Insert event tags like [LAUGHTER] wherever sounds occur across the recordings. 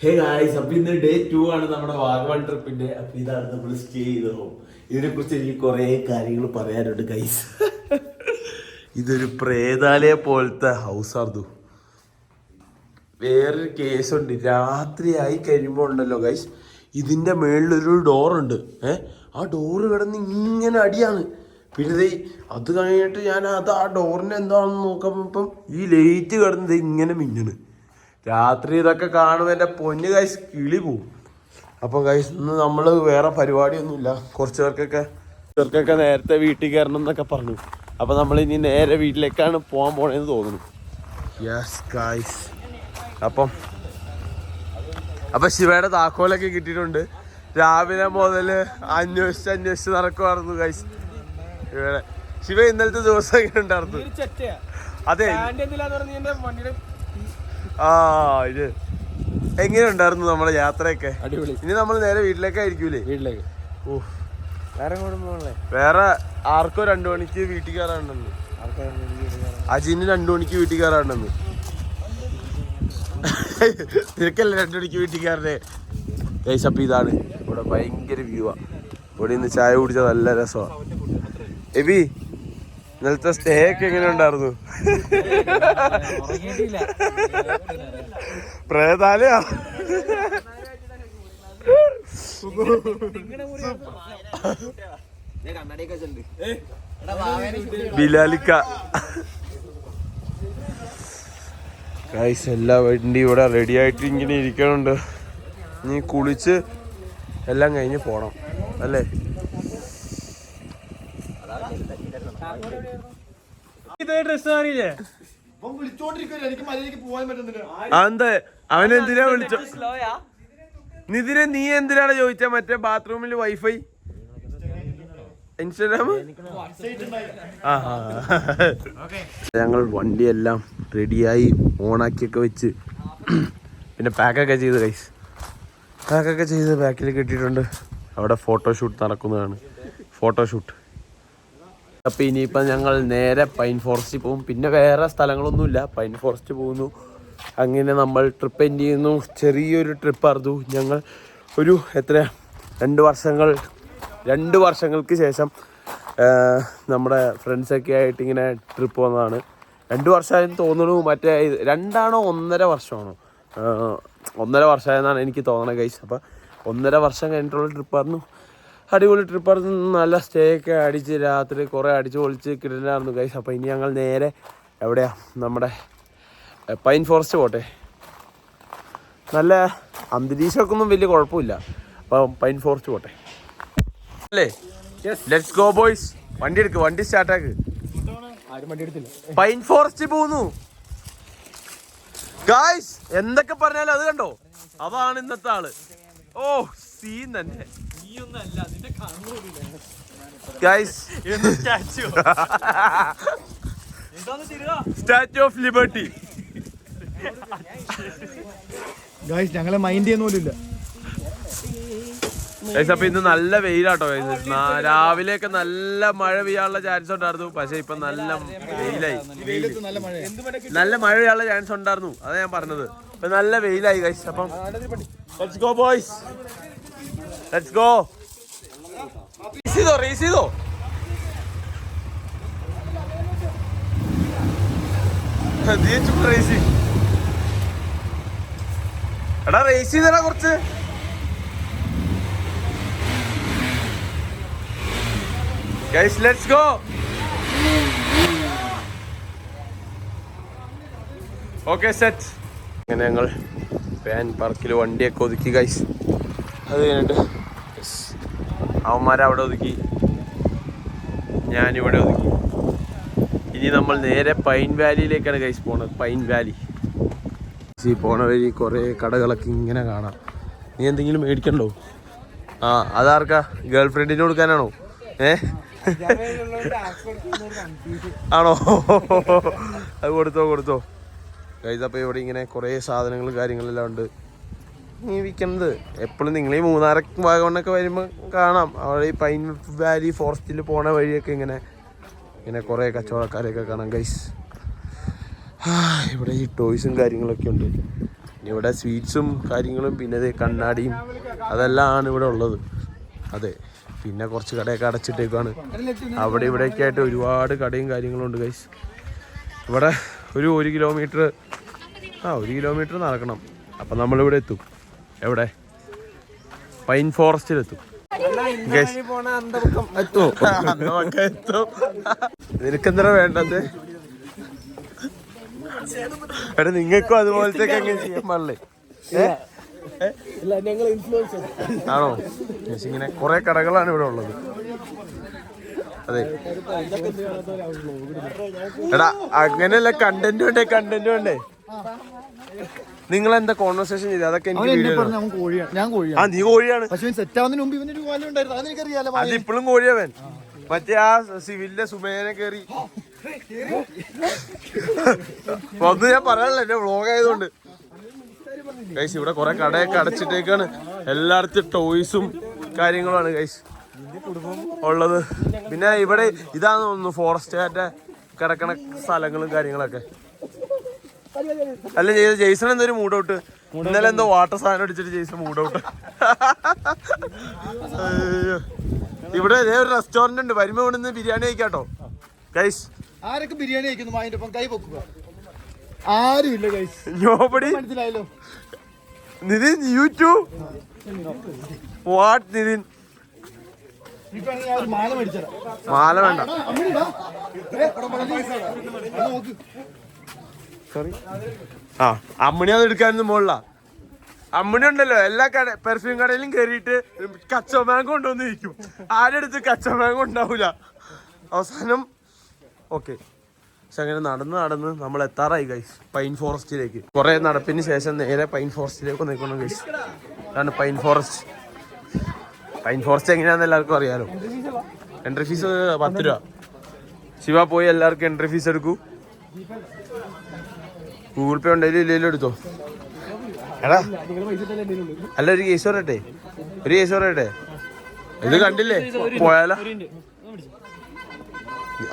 Hey guys അപ്പൊ ഇന്ന് day to ആണ് നമ്മുടെ വാഗമൺ ട്രിപ്പിന്റെ. അപ്പൊ ഇതാണ് നമ്മൾ സ്റ്റേ ചെയ്ത ഹോം ഇതിനെ കുറിച്ച് എനിക്ക് കുറെ കാര്യങ്ങൾ പറയാനുണ്ട് ഗൈസ് ഇതൊരു പ്രേതാലയ പോലത്തെ ഹൗസ് ആർന്നു. വേറൊരു കേസുണ്ട് രാത്രിയായി കഴിയുമ്പോൾ ഉണ്ടല്ലോ ഗൈസ് ഇതിന്റെ മേളിലൊരു ഡോറുണ്ട് ഏ? ആ ഡോറ് കിടന്ന് ഇങ്ങനെ അടിയാണ്. പിന്നെ അത് കഴിഞ്ഞിട്ട് ഞാൻ അത് ആ ഡോറിന് എന്താണെന്ന് നോക്കുമ്പോൾ ഈ ലൈറ്റ് കിടന്നത് ഇങ്ങനെ മിന്നണ് രാത്രി ഇതൊക്കെ കാണുമ്പോൾ എന്റെ പൊന്ന് കൈസ് കിളി പോവും. അപ്പം കൈസ് ഇന്ന് നമ്മൾ വേറെ പരിപാടിയൊന്നുമില്ല. കുറച്ച് പേർക്കൊക്കെ ചെറുക്കൊക്കെ നേരത്തെ വീട്ടിൽ കയറണം എന്നൊക്കെ പറഞ്ഞു. അപ്പം നമ്മൾ ഇനി നേരെ വീട്ടിലേക്കാണ് പോകാൻ പോണേന്ന് തോന്നുന്നു. യെസ് കൈസ് അപ്പം അപ്പൊ ശിവയുടെ താക്കോലൊക്കെ കിട്ടിയിട്ടുണ്ട്. രാവിലെ മുതൽ അന്വേഷിച്ച് അന്വേഷിച്ച് നടക്കുമായിരുന്നു ഗൈസ് ഇവിടെ ശിവ ഇന്നലത്തെ ദിവസം എങ്ങനെ ഉണ്ടായിരുന്നു. അതെ. ആ ഇത്. എങ്ങനെ ഉണ്ടായിരുന്നു നമ്മുടെ യാത്രയൊക്കെ? അടിപൊളി. ഇനി നമ്മൾ നേരെ വീട്ടിലേക്കായിരിക്കൂലേ? വീട്ടിലേക്ക്. ഓ വേറെ കുടുംബങ്ങളെ വേറെ ആർക്കോ രണ്ടു മണിക്ക് വീട്ടിൽ കയറാണ്ടെന്ന് അജിന് രണ്ടു മണിക്ക് വീട്ടിൽ കയറാണ്ടെന്ന് നിനക്കല്ലേ രണ്ടു മണിക്ക് വീട്ടിൽ കയറേ ഗൈസ് അപ്പൊ ഇതാണ്. ഇവിടെ ഭയങ്കര വ്യൂ ആ. ഇവിടെ ഇന്ന് ചായ കുടിച്ചാൽ നല്ല രസമാണ് എബി ഇന്നലത്തെ സ്റ്റേ ഒക്കെ എങ്ങനെ ഉണ്ടായിരുന്നു പ്രേതാലയാ. ബിലാലിക്ക. ഗൈസ് എല്ലാ വണ്ടി ഇവിടെ റെഡി ആയിട്ട് ഇങ്ങനെ ഇരിക്കണുണ്ട്. നീ കുളിച്ച് എല്ലാം കഴിഞ്ഞ് പോണം. അല്ലേ? ഡ്രസ് മാറിയില്ലേ അതെന്താ അവനെന്തിനാ വിളിച്ചോ? നിതിനെ നീ എന്തിനാണ് ചോദിച്ച? മറ്റേ ബാത്റൂമിൽ വൈഫൈ ഇൻസ്റ്റാഗ്രാം ഞങ്ങൾ വണ്ടിയെല്ലാം റെഡിയായി ഓണാക്കിയൊക്കെ വെച്ച്. പിന്നെ പാക്കൊക്കെ ചെയ്ത് കൈസ് പാക്കൊക്കെ ചെയ്ത് ബാക്കിൽ കെട്ടിയിട്ടുണ്ട്. അവിടെ ഫോട്ടോഷൂട്ട് നടക്കുന്നതാണ്. ഫോട്ടോഷൂട്ട് അപ്പോൾ ഇനിയിപ്പോൾ ഞങ്ങൾ നേരെ പൈൻ ഫോറസ്റ്റിൽ പോകും. പിന്നെ വേറെ സ്ഥലങ്ങളൊന്നുമില്ല. പൈൻ ഫോറസ്റ്റ് പോകുന്നു. അങ്ങനെ നമ്മൾ ട്രിപ്പ് എൻഡ് ചെയ്യുന്നു. ചെറിയൊരു ട്രിപ്പ് അറുതു ഞങ്ങൾ ഒരു എത്ര രണ്ട് വർഷങ്ങൾ രണ്ട് വർഷങ്ങൾക്ക് ശേഷം നമ്മുടെ ഫ്രണ്ട്സൊക്കെ ആയിട്ട് ഇങ്ങനെ ട്രിപ്പ് വന്നതാണ്. രണ്ട് വർഷമായെന്ന് തോന്നുന്നു. മറ്റേ രണ്ടാണോ ഒന്നര വർഷമാണോ? ഒന്നര വർഷമായെന്നാണ് എനിക്ക് തോന്നണത് കഴിച്ചത് അപ്പോൾ ഒന്നര വർഷം കഴിഞ്ഞിട്ടുള്ള ട്രിപ്പായിരുന്നു അടിപൊളി ട്രിപ്പായിരുന്നു നല്ല സ്റ്റേ ഒക്കെ അടിച്ച് രാത്രി കുറേ അടിച്ച് പൊളിച്ച് കിടന്നായിരുന്നു ഗൈസ് അപ്പോൾ ഇനി ഞങ്ങൾ നേരെ എവിടെയാ? നമ്മുടെ പൈൻ ഫോറസ്റ്റ് പോട്ടെ. നല്ല അന്തരീക്ഷമൊക്കെ ഒന്നും വലിയ കുഴപ്പമില്ല. അപ്പം പൈൻ ഫോറസ്റ്റ് പോട്ടെ. അല്ലേ? ലെറ്റ്സ് ഗോ ബോയ്സ് വണ്ടി എടുക്ക് വണ്ടി സ്റ്റാർട്ടാക്ക് പൈൻ ഫോറസ്റ്റ് പോകുന്നു ഗായ്സ് എന്തൊക്കെ പറഞ്ഞാലും അത് കണ്ടോ? അതാണ് ഇന്നത്തെ ആൾ. ഓ സീൻ തന്നെ. Guys statue of liberty guys ഞങ്ങളെ മൈൻഡ് ചെയ്യുന്ന പോലും ഇല്ല. ഗൈസ് അപ്പൊ ഇന്ന് നല്ല വെയിലാട്ടോ ഗൈസ് രാവിലെ ഒക്കെ നല്ല മഴ പെയ്യാനുള്ള ചാൻസ് ഉണ്ടായിരുന്നു. പക്ഷെ ഇപ്പൊ നല്ല വെയിലായി വെയിലത്ത് നല്ല മഴ പെയ്യാനുള്ള ചാൻസ് ഉണ്ടായിരുന്നു. അതാ ഞാൻ പറഞ്ഞത്. ഇപ്പൊ നല്ല വെയിലായി ഗൈസ് അപ്പം let's go boys let's go race ചെയ്തോ റേസ് ചെയ്തോ റേസ് എടാ റേസ് ചെയ്തടാ കുറച്ച്. Guys let's go okay set അങ്ങനെ ഞങ്ങൾ പാൻ പാർക്കിൽ വണ്ടിയൊക്കെ ഒതുക്കി ഗൈസ് അത് കഴിഞ്ഞിട്ട്. അവന്മാരവിടെ ഒതുക്കി. ഞാനിവിടെ ഒതുക്കി. ഇനി നമ്മൾ നേരെ പൈൻ വാലിയിലേക്കാണ് കൈസ് പോണത്. പൈൻ വാലി ഈ പോണ വഴി കുറേ കടകളൊക്കെ ഇങ്ങനെ കാണാം. നീ എന്തെങ്കിലും മേടിക്കണ്ടോ? ആ അതാർക്കാ? ഗേൾ ഫ്രണ്ടിന് കൊടുക്കാനാണോ? ഏ? ആണോ? അത് കൊടുത്തോ കൊടുത്തോ. ഗൈസ് അപ്പോൾ ഇവിടെ ഇങ്ങനെ കുറേ സാധനങ്ങളും കാര്യങ്ങളെല്ലാം ഉണ്ട്. നീ വിൽക്കുന്നത് എപ്പോഴും നിങ്ങൾ ഈ മൂന്നാർ ഭാഗമൊക്കെ വരുമ്പോൾ കാണാം. അവിടെ ഈ പൈൻ വാലി ഫോറസ്റ്റിൽ പോണ വഴിയൊക്കെ ഇങ്ങനെ ഇങ്ങനെ കുറേ കച്ചവടക്കാരെയൊക്കെ കാണാം ഗൈസ് ഇവിടെ ഈ ടോയ്സും കാര്യങ്ങളൊക്കെ ഉണ്ട്. പിന്നെ ഇവിടെ സ്വീറ്റ്സും കാര്യങ്ങളും പിന്നെ കണ്ണാടിയും അതെല്ലാം ഇവിടെ ഉള്ളത്. അതെ പിന്നെ കുറച്ച് കടയൊക്കെ അടച്ചിട്ടേക്കാണ് അവിടെ ഇവിടെയൊക്കെ ആയിട്ട് ഒരുപാട് കടയും കാര്യങ്ങളും ഉണ്ട് ഗൈസ് ഇവിടെ ഒരു ഒരു കിലോമീറ്റർ ആ ഒരു കിലോമീറ്റർ നടക്കണം. അപ്പം നമ്മളിവിടെ എത്തും. എവിടെ? പൈൻ. അതൊക്കെ എത്തും [LAUGHS] നിനക്കെന്താ വേണ്ടത്? എടാ നിങ്ങൾക്കും അതുപോലത്തെ? ആണോ? ഇങ്ങനെ കുറെ കടകളാണ് ഇവിടെ ഉള്ളത്. അതെ. എടാ അങ്ങനെയല്ല കണ്ടന്റ് വേണ്ടേ കണ്ടന്റ് വേണ്ടേ? നിങ്ങൾ എന്താ കോൺവെർസേഷൻ ചെയ്ത്? അതൊക്കെ എനിക്ക് പറഞ്ഞു അവൻ കോഴിയാണ്. ഞാൻ ആ കോഴിയാണ് നീ കോഴിയാണ്. പക്ഷെ ഇവൻ സെറ്റ് ആവുന്നതിന് മുമ്പ് ഇവനൊരു വാല്യം ഉണ്ടായിരുന്നു. അതെനിക്കറിയാലോ അത് ഇപ്പോഴും കോഴിയവൻ. മറ്റേ ആ സിവിലിന്റെ സുമേനെ കേറി. ഒന്ന് ഞാൻ പറയാനല്ല എന്റെ വ്ളോഗ് ആയതുകൊണ്ട്. ഗൈസ് ഇവിടെ കുറെ കടയൊക്കെ അടച്ചിട്ടേക്കാണ്. എല്ലായിടത്തും ടോയ്സും കാര്യങ്ങളുമാണ് ഗൈസ് ഉള്ളത്. പിന്നെ ഇവിടെ ഇതാണ് തോന്നുന്നു ഫോറസ്റ്റുകാരുടെ കിടക്കണ സ്ഥലങ്ങളും കാര്യങ്ങളൊക്കെ. അല്ല ചെയ്ത ജെയ്സൺ എന്തൊരു മൂഡ് ഔട്ട് ഇന്നലെ എന്തോ വാട്ടർ സാധനം അടിച്ചിട്ട് ജെയ്സൺ മൂഡ് ഔട്ട് ഇവിടെ ഇതേ ഒരു റെസ്റ്റോറന്റ് ഉണ്ട്. വരുമ്പോ ഇവിടെ നിന്ന് ബിരിയാണി കഴിക്കാട്ടോ. ഗൈസ് ആരൊക്കെ ബിരിയാണി കഴിക്കുന്നു? അതിന്റെ ഒപ്പം കൈ പൊക്കുക. ആരുമില്ല ഗൈസ് നോബഡി മനസ്സിലായല്ലോ? Nithin YouTube what Nithin? മാല വേണ്ട. സോറി ആ അമ്മണി അത് എടുക്കാനൊന്നും പോളില്ല അമ്മണി ഉണ്ടല്ലോ എല്ലാ കട പെർഫ്യൂം കടയിലും കയറിയിട്ട് കച്ചമാങ്ക് കൊണ്ടുവന്നിരിക്കും. ആരെടുത്ത് കച്ചമാങ്ക് ഉണ്ടാവൂല അവസാനം ഓക്കെ. പക്ഷെ അങ്ങനെ നടന്ന് നടന്ന് നമ്മൾ എത്താറായി ഗൈസ് പൈൻ ഫോറസ്റ്റിലേക്ക് കുറെ നടപ്പിന് ശേഷം നേരെ പൈൻ ഫോറസ്റ്റിലേക്ക് നിൽക്കണം ഗൈസ് അതാണ് പൈൻ ഫോറസ്റ്റ് പൈൻ ഫോറസ്റ്റ് എങ്ങനെയാണെന്ന് എല്ലാവർക്കും അറിയാലോ. എൻട്രി ഫീസ് പത്ത് രൂപ. ശിവ പോയി എല്ലാവർക്കും എൻട്രി ഫീസ് എടുക്കൂ. ഗൂഗിൾ പേ ഉണ്ടെങ്കിലും ഇല്ലെങ്കിലും എടുത്തോ. എടാ. അല്ല ഒരു കേസ് പറയട്ടെ. ഒരു കേസ് പറയട്ടെ. ഇത് കണ്ടില്ലേ? പോയാലോ?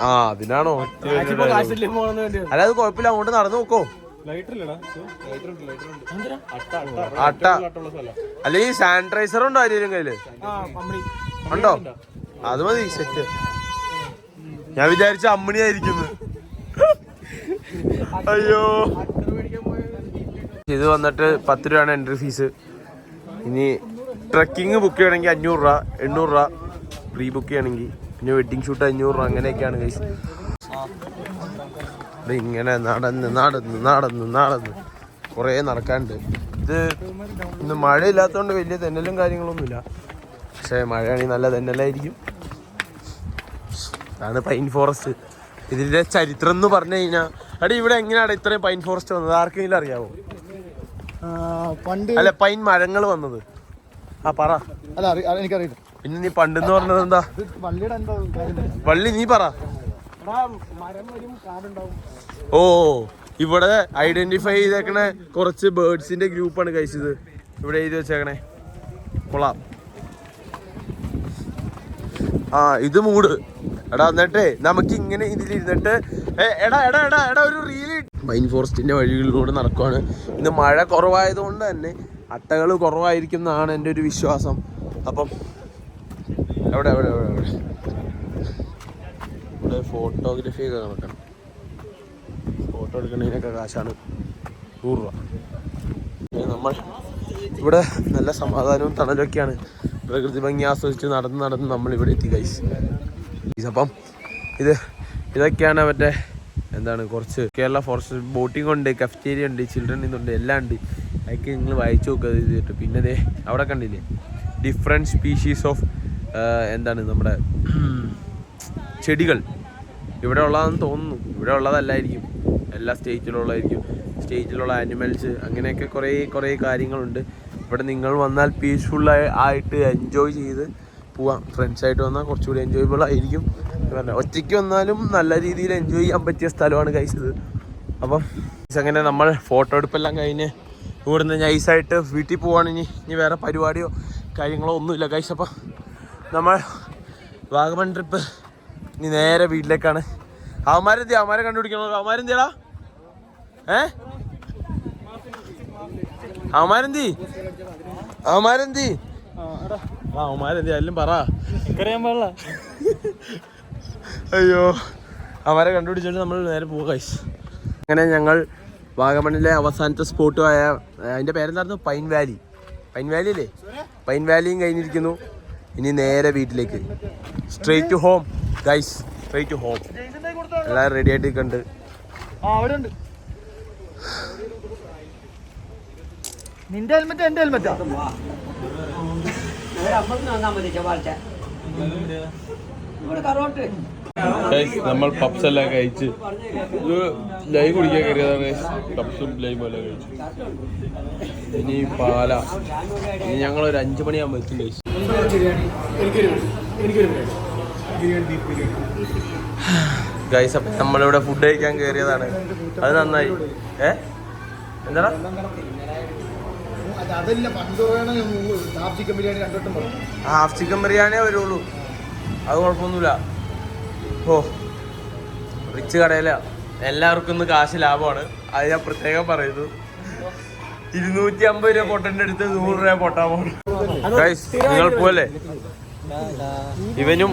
ആ അതിനാണോ? അല്ല അത് കുഴപ്പമില്ല. അങ്ങോട്ട് നടന്നു നോക്കോ. അട്ട. അല്ല ഈ സാനിറ്റൈസർ ഉണ്ടോ ആരെയും കയ്യിൽ? ഉണ്ടോ? അത് മതി സെറ്റ് ഞാൻ വിചാരിച്ച അമ്മണിയായിരിക്കുന്നു അയ്യോ. ഇത് വന്നിട്ട് പത്ത് രൂപയാണ് എൻട്രി ഫീസ് ഇനി ട്രക്കിംഗ് ബുക്ക് ചെയ്യണമെങ്കിൽ അഞ്ഞൂറ് രൂപ എണ്ണൂറ് രൂപ. പ്രീ ബുക്ക് ചെയ്യണമെങ്കിൽ. പിന്നെ വെഡിങ് ഷൂട്ട് അഞ്ഞൂറ് രൂപ അങ്ങനെയൊക്കെയാണ് കൈസ് ഇങ്ങനെ നടന്ന് നടന്ന് നടന്ന് നടന്ന് കുറേ നടക്കാണ്ട് ഇത് ഇന്ന് മഴയില്ലാത്തതുകൊണ്ട് വലിയ തെന്നലും കാര്യങ്ങളൊന്നുമില്ല. പക്ഷേ മഴയാണെങ്കിൽ നല്ല തെന്നലായിരിക്കും. അതാണ് പൈൻ ഫോറസ്റ്റ് ഇതിന്റെ ചരിത്രം എന്ന് പറഞ്ഞു കഴിഞ്ഞാൽ അടി ഇവിടെ എങ്ങനെയാണ് ഇത്രയും പൈൻ ഫോറസ്റ്റ് വന്നത്? ആർക്കെങ്കിലും അറിയാവോ? പണ്ട് അല്ല പൈൻ മരങ്ങൾ വന്നത്. ആ പറ. അല്ല എനിക്കറിയില്ല. പിന്നെ നീ പണ്ട് എന്ന് പറഞ്ഞത് എന്താ? പള്ളി വള്ളി നീ പറ. ഓ ഇവിടെ ഐഡന്റിഫൈ ചെയ്തേക്കണ കുറച്ച് ബേർഡ്സിന്റെ ഗ്രൂപ്പാണ് കഴിച്ചത് ഇവിടെ എഴുതി വെച്ചേക്കണേ. കൊള്ളാം. ആ ഇത് മൂട്. എടാ എന്നിട്ടേ നമുക്ക് ഇങ്ങനെ ഇതിലിരുന്നിട്ട് എടാ എടാ എടാ എടാ ഒരു റീൽ പൈൻ ഫോറസ്റ്റിന്റെ വഴികളിലൂടെ നടക്കുകയാണ് ഇന്ന് മഴ കുറവായതുകൊണ്ട് തന്നെ അട്ടകൾ കുറവായിരിക്കും എന്നാണ് എന്റെ ഒരു വിശ്വാസം. അപ്പം എവിടെ എവിടെ എവിടെ എവിടെ? ഇവിടെ ഫോട്ടോഗ്രാഫി ഒക്കെ നടക്കണം. ഫോട്ടോ എടുക്കുന്നതിനൊക്കെ കാശാണ് നൂറ് രൂപ. നമ്മൾ ഇവിടെ നല്ല സമാധാനവും തണലൊക്കെയാണ്. പ്രകൃതി ഭംഗി ആസ്വദിച്ച് നടന്ന് നടന്ന് നമ്മൾ ഇവിടെ എത്തി കൈസ് അപ്പം ഇത് ഇതൊക്കെയാണ് മറ്റേ എന്താണ് കുറച്ച് കേരള ഫോറസ്റ്റ് ബോട്ടിംഗ് ഉണ്ട് കഫ്റ്റേരിയ ഉണ്ട് ചിൽഡ്രൻ ഇതുണ്ട് എല്ലാം ഉണ്ട്. അതൊക്കെ നിങ്ങൾ വായിച്ചു നോക്കുക ചെയ്തിട്ട്. പിന്നെ ദേ അവിടെ കണ്ടില്ലേ? ഡിഫറെന്റ് സ്പീഷീസ് ഓഫ് എന്താണ് നമ്മുടെ ചെടികൾ. ഇവിടെ ഉള്ളതാണെന്ന് തോന്നുന്നു. ഇവിടെ ഉള്ളതല്ലായിരിക്കും. എല്ലാ സ്റ്റേറ്റിലുള്ളതായിരിക്കും സ്റ്റേറ്റിലുള്ള ആനിമൽസ് അങ്ങനെയൊക്കെ കുറേ കുറേ കാര്യങ്ങളുണ്ട്. ഇവിടെ നിങ്ങൾ വന്നാൽ പീസ്ഫുള്ളായി ആയിട്ട് എൻജോയ് ചെയ്ത് പോവാം. ഫ്രണ്ട്സായിട്ട് വന്നാൽ കുറച്ചുകൂടി എൻജോയബിൾ ആയിരിക്കും. ഒറ്റയ്ക്ക് വന്നാലും നല്ല രീതിയിൽ എൻജോയ് ചെയ്യാൻ പറ്റിയ സ്ഥലമാണ് കഴിച്ചത് അപ്പം അങ്ങനെ നമ്മൾ ഫോട്ടോ എടുപ്പെല്ലാം കഴിഞ്ഞ് ഇവിടുന്ന് നൈസായിട്ട് വീട്ടിൽ പോവാണ്. ഇനി ഇനി വേറെ പരിപാടിയോ കാര്യങ്ങളോ ഒന്നുമില്ല കഴിച്ച് അപ്പം നമ്മൾ വാഗമൺ ട്രിപ്പ് ഇനി നേരെ വീട്ടിലേക്കാണ്. അവന്മാരെന്തി അവന്മാരെ കണ്ടുപിടിക്കണോ? അവന്മാരെന്തിയാടാ ഏ? അവന്മാരെന്തി അവന്മാരെന്തി അവന്മാരെന്തി എല്ലാം പറ. എനിക്കറിയാൻ പാടില്ല. [LAUGHS] അയ്യോ. അവരെ കണ്ടുപിടിച്ചിട്ട് നമ്മൾ നേരെ പോവുക. അങ്ങനെ ഞങ്ങൾ വാഗമണിലെ അവസാനത്തെ സ്പോട്ടുമായ അതിന്റെ പേരെന്തായിരുന്നു? പൈൻ വാലി പൈൻ വാലി അല്ലേ പൈൻ വാലിയും കഴിഞ്ഞിരിക്കുന്നു. ഇനി നേരെ വീട്ടിലേക്ക്. Straight to home guys straight to home എല്ലാവരും റെഡി ആയിട്ട് കണ്ട് ആ അവിടെ ഉണ്ട് നിന്റെ ഹെൽമെറ്റ് എന്റെ ഹെൽമെറ്റാ ഗൈസ് നമ്മൾ പപ്സ് എല്ലാം കഴിച്ച് ലൈ കുടിക്കാൻ കയറിയതാണ്. പപ്സും ലൈവും എല്ലാം കഴിച്ചു. ഇനി പാല. ഇനി ഞങ്ങൾ ഒരു അഞ്ചു മണിയാകുമ്പോൾ എത്തും കഴിച്ചു ഗൈസ് അപ്പം നമ്മളിവിടെ ഫുഡ് കഴിക്കാൻ കയറിയതാണ്. അത് നന്നായി. ഏ? പണ്ട് ഹാഫ് ചിക്കൻ ബിരിയാണി വരുള്ളൂ അത് കുഴപ്പമൊന്നുമില്ല. ഓ റിച്ച് കടയില എല്ലാവർക്കും ഇന്ന് കാശ് ലാഭമാണ്. അത് ഞാൻ പ്രത്യേകം പറയുന്നു. ഇരുന്നൂറ്റി അമ്പത് രൂപ പൊട്ടന്റെ അടുത്ത് നൂറ് രൂപ പൊട്ടാൻ പോകണം നിങ്ങൾ പോലെ ഇവനും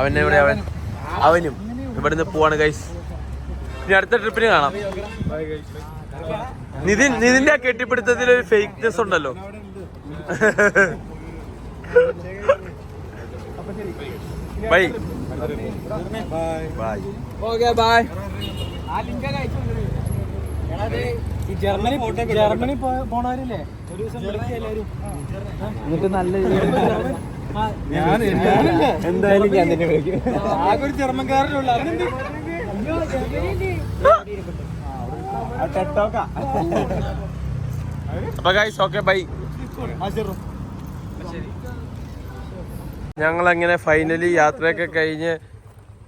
അവനെ ഇവിടെ അവൻ അവനും ഇവിടുന്ന് പോവാണ് ഗൈസ് ഇനി അടുത്ത ട്രിപ്പിന് കാണാം. നിതിൻ നിതിന്റെ കെട്ടിപ്പിടുത്തത്തിൽ ഒരു ഫേക്ക്നെസ് ഉണ്ടല്ലോ. [LAUGHS] Bye. Okay bye Germany Germany പോണവരില്ലേ? ഒരു ദിവസം വിളിക്കുക എല്ലാവരും എന്നിട്ട് നല്ല എന്തായാലും ഞാൻ തന്നെ വിളിക്കും. ആകെ ഒരു ജർമ്മൻകാരനുള്ള അപ്പൊ ഗൈസ് ഓക്കെ ബൈ ഞങ്ങൾ അങ്ങനെ ഫൈനലി യാത്രയൊക്കെ കഴിഞ്ഞ്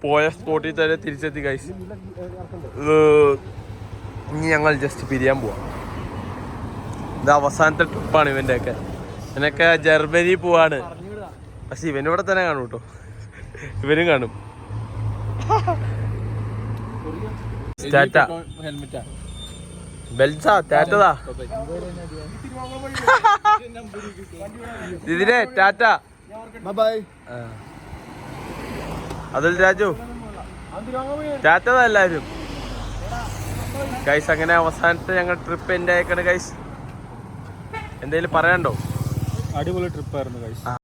പോയ സ്പോട്ടിൽ തന്നെ തിരിച്ചെത്തി ഗൈസ് ഇനി ഞങ്ങൾ ജസ്റ്റ് പിരിയാൻ പോവാം. ഇത് അവസാനത്തെ ട്രിപ്പാണ് ഇവന്റെ ഒക്കെ ഇവനൊക്കെ ജർമ്മനി പോവാണ്. പക്ഷെ ഇവൻ ഇവനിവിടെ തന്നെ കാണും കേട്ടോ. ഇവനും കാണും. ടാറ്റ ഇതിനെ tata bye Atul Raju. Tata എല്ലാവരും ഗൈസ് അങ്ങനെ അവസാനത്തെ ഞങ്ങൾ ട്രിപ്പ് എന്റെ അയക്കണ് ഗൈസ് എന്തെങ്കിലും പറയാനുണ്ടോ? അടിപൊളി ട്രിപ്പായിരുന്നു കഴിച്ചു